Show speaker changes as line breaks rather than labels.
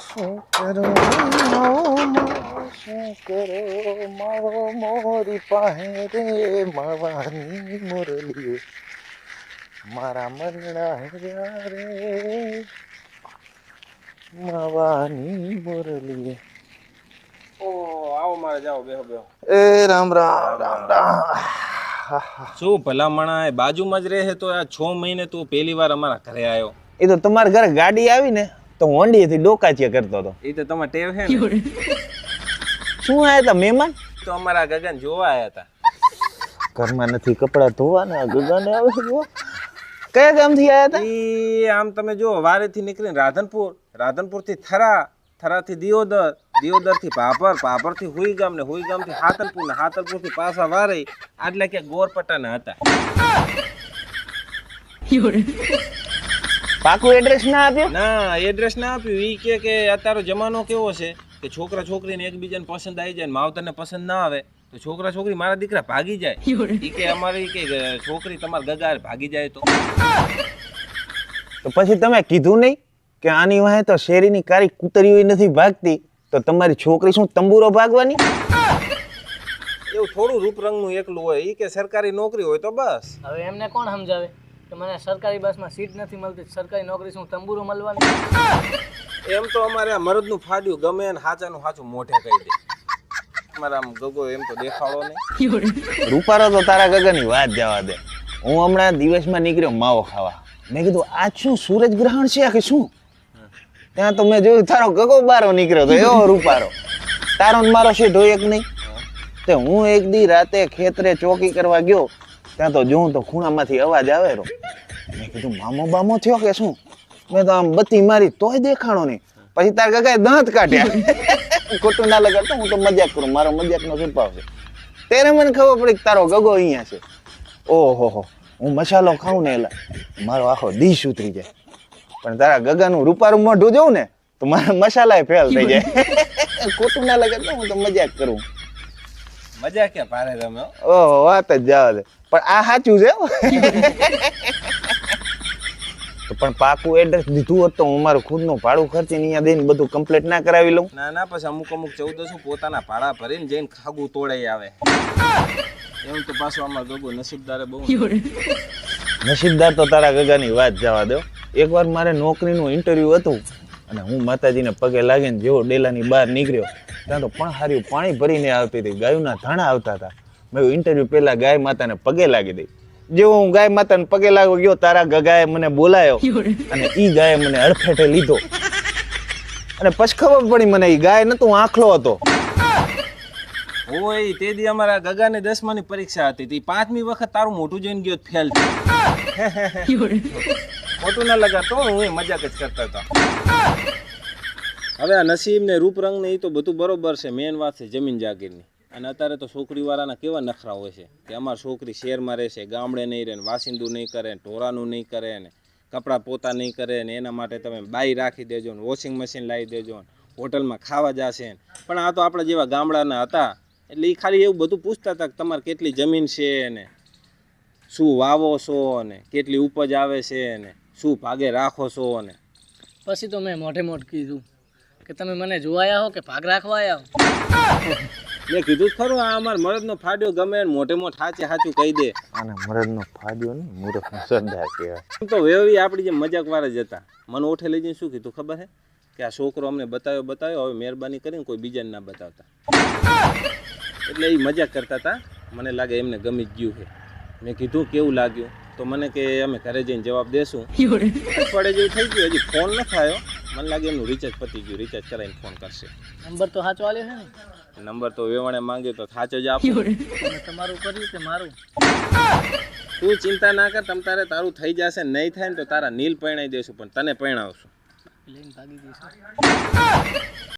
શું કરો શું કરો મારો મોરી પાસે રે માવાની મોરલી મારા મનડા હેર્યા રે માવાની મોરલી
આવો મારે જાઓ બેહો બેહો
એ રામ રામ રામ રામ
શું ભલામણા બાજુમાં જ રહે તો આ છ મહિને તું પહેલી વાર અમારા ઘરે આવ્યો.
એ તો તમારા ઘરે ગાડી આવી ને? તો હોંડીએથી ડોકાચિયા કરતો હતો.
એ તો તમારે ટેવ છે ને?
શું આયા હતા મહેમાન?
તો અમારા ગગન જોવા આયા હતા.
ઘરમાં નથી કપડાં ધોવા ને ગગાને આવે જો. કયા ગામથી આયા હતા?
એ આમ તમે જો વારેથી નીકળીને રાધનપુર. રાધનપુરથી થરા થરાથી દિયોદર. દિયોદરથી પાપર પાપરથી હુઈગામ ને હુઈગામથી હાતલપુર ને હાતલપુરથી પાછા વારે. આટલે કે ગોરપટાના હતા.
પાકું એડ્રેસ ના આપ્યું?
ના એડ્રેસ ના આપ્યું. ઈ કે કે અત્યારો જમાનો કેવો છે કે છોકરા છોકરીને એકબીજાને પસંદ આવી જાય ને માવતરને પસંદ ના આવે તો છોકરા છોકરી મારા દીકરા ભાગી જાય. ઈ કે અમારી કે છોકરી તમારા ગગાર ભાગી જાય તો.
તો પછી તમે કીધું નહીં કે આની વાહે તો શેરીની કારી કૂતરીઓ નથી ભાગતી તો તમારી છોકરી શું તંબુરો ભાગવાની?
એવું થોડું રૂપરંગનું એકલું હોય ઈ કે સરકારી નોકરી હોય તો બસ.
હવે એમને કોણ સમજાવે? કે મને સરકારી બસમાં સીટ નથી મળતી સરકારી નોકરી શું તંબુરો મળવાની.
એમ તો અમારે આ મરદનું ફાડ્યું ગમે ને હાચાનું હાચું મોઢે કહી દે. અમારા આમ ગગો એમ તો દેખાડો નહીં.
રૂપારો તો તારા ગગનની વાત જવા દે. હું હમણાં દિવસમાં નીકળ્યો માવો ખાવા. મેં કીધું આજ શું સૂરજ ગ્રહણ છે? કે શું? ત્યાં તો મેં જોયું તારો ગગો બારો નીકળ્યો તો એવો રૂપારો. તારો મારો શેઠ હોય એક નહીં? તે હું એક દી રાતે ખેતરે ચોકી કરવા ગયો ત્યાં તો જોઉં તો ખૂણામાંથી અવાજ આવે રો મેં કીધું, મામો બામો થયો કે શું? મેં તો આમ બત્તી મારી તોય દેખાણો નહીં. પછી તાર ગગાએ દાંત કાઢ્યા. ખોટું ના લગાડતો, હું તો મજાક કરું, મારો મજાકનો સ્વભાવ છે. ત્યારે મને ખબર પડી કે તારો ગગો અહીંયા છે. ઓહો હો, હું મસાલો ખાઉં ને એલા મારો આખો દીશ ઉતરી જાય. પણ તારા ગગાનું રૂપારું મોઢું જોઉં ને, તો મારા મસાલાય ફેલ થઈ જાય. ખોટું ના લગાડતો, હું તો મજાક કરું.
મજા ક્યાં ભારે તમે હો.
ઓહો વાત જ જવા દે પણ આ સાચું છે તો પણ પાકું એડ્રેસ દીધું હોત તો હું મારું ખુદનું ભાડું ખર્ચીને અહીંયા દઈને બધું કમ્પ્લીટ ના કરાવી લઉં.
ના ના પછી અમુક અમુક ચૌદસો પોતાના ભાડા ભરીને જઈને ખાગું તોડાઈ આવે. એમ તો પાછું આમાં ગગો નસીબદારે બહુ
નસીબદાર તો તારા ગગાની વાત જવા દો. એકવાર મારે નોકરીનું ઇન્ટરવ્યૂ હતું અને હું માતાજીને પગે લાગીને જેવો ડેલાની બહાર નીકળ્યો ત્યાં તો પણ હાર્યું પાણી ભરીને આવતી હતી. ગાયોના ધાણા આવતા હતા. મેં ઇન્ટરવ્યૂ પહેલાં ગાય માતાને પગે લાગી દઈ. જેવો હું ગાય માતાને પગે લાગો ગયો તારા ગગાએ મને બોલાયો અને ઈ ગાયે મને અડફેટે લીધો. અને પછી ખબર પડી મને ઈ ગાય નતું આખલો હતો.
ઓય તે દી અમારા ગગાને દસમાની પરીક્ષા હતી. તે પાંચમી વખત તારું મોટું જોઈને ગયો ફેલ મોટું ના લગાતો હું એ મજાક જ કરતા હતા. હવે આ નસીબ ને રૂપ રંગ ને એ તો બધું બરોબર છે મેન વાત છે જમીન જાગીરની. અને અત્યારે તો છોકરીવાળાના કેવા નખરા હોય છે કે અમારી છોકરી શહેરમાં રહેશે, ગામડે નહીં રહે ને વાસિંદુ નહીં કરે ને નહીં કરે ને કપડાં પોતા નહીં કરે ને એના માટે તમે બાઈ રાખી દેજો ને વોશિંગ મશીન લાવી દેજો ને હોટલમાં ખાવા જશે ને. પણ આ તો આપણા જેવા ગામડાના હતા, એટલે એ ખાલી એવું બધું પૂછતા હતા કે તમારે કેટલી જમીન છે ને, શું વાવો છો ને, કેટલી ઉપજ આવે છે ને, શું ભાગે રાખો છો ને.
પછી તો મેં મોઢે મોઢ કીધું. કે તમે મને જોવાયા હો કે ભાગ રાખવા આવ્યા હો?
મેં કીધું જ ખરું આ અમાર મરદનો ફાડ્યો ગમે મોટે મોટ સાચે સાચું કહી દે.
અને મરદનો ફાડ્યો ને મૂર્ખનો સરદાર કહેવાય.
તો વેવી આપણી જે મજાક વાળા જ હતા. મને ઓઠે લઈ જઈને શું કીધું ખબર હે? કે આ છોકરો અમને બતાવ્યો બતાવ્યો હવે મહેરબાની કરીને કોઈ બીજાને ના બતાવતા. એટલે એ મજાક કરતા હતા. મને લાગે એમને ગમી જ ગયું છે. મેં કીધું કેવું લાગ્યું? તો મને કે અમે ઘરે જઈને જવાબ દેશું. પડે જેવું થઈ ગયું. હજી ફોન ન થયો. મને લાગે એમનું રિચાર્જ પતી ગયું. રિચાર્જ કરાવીને ફોન કરશે.
નંબર તો સાચો આલ્યો છે ને?
નંબર તો વેવાણે માંગ્યો તો સાચો જ આપો.
તમારું કર્યું કે મારું?
તું ચિંતા ના કર તમ તારે તારું થઈ જશે નહીં થાય ને તો તારા નીલ પરણાઈ દેશું પણ તને પરણાવશું.
લઈને ભાગી જઈશું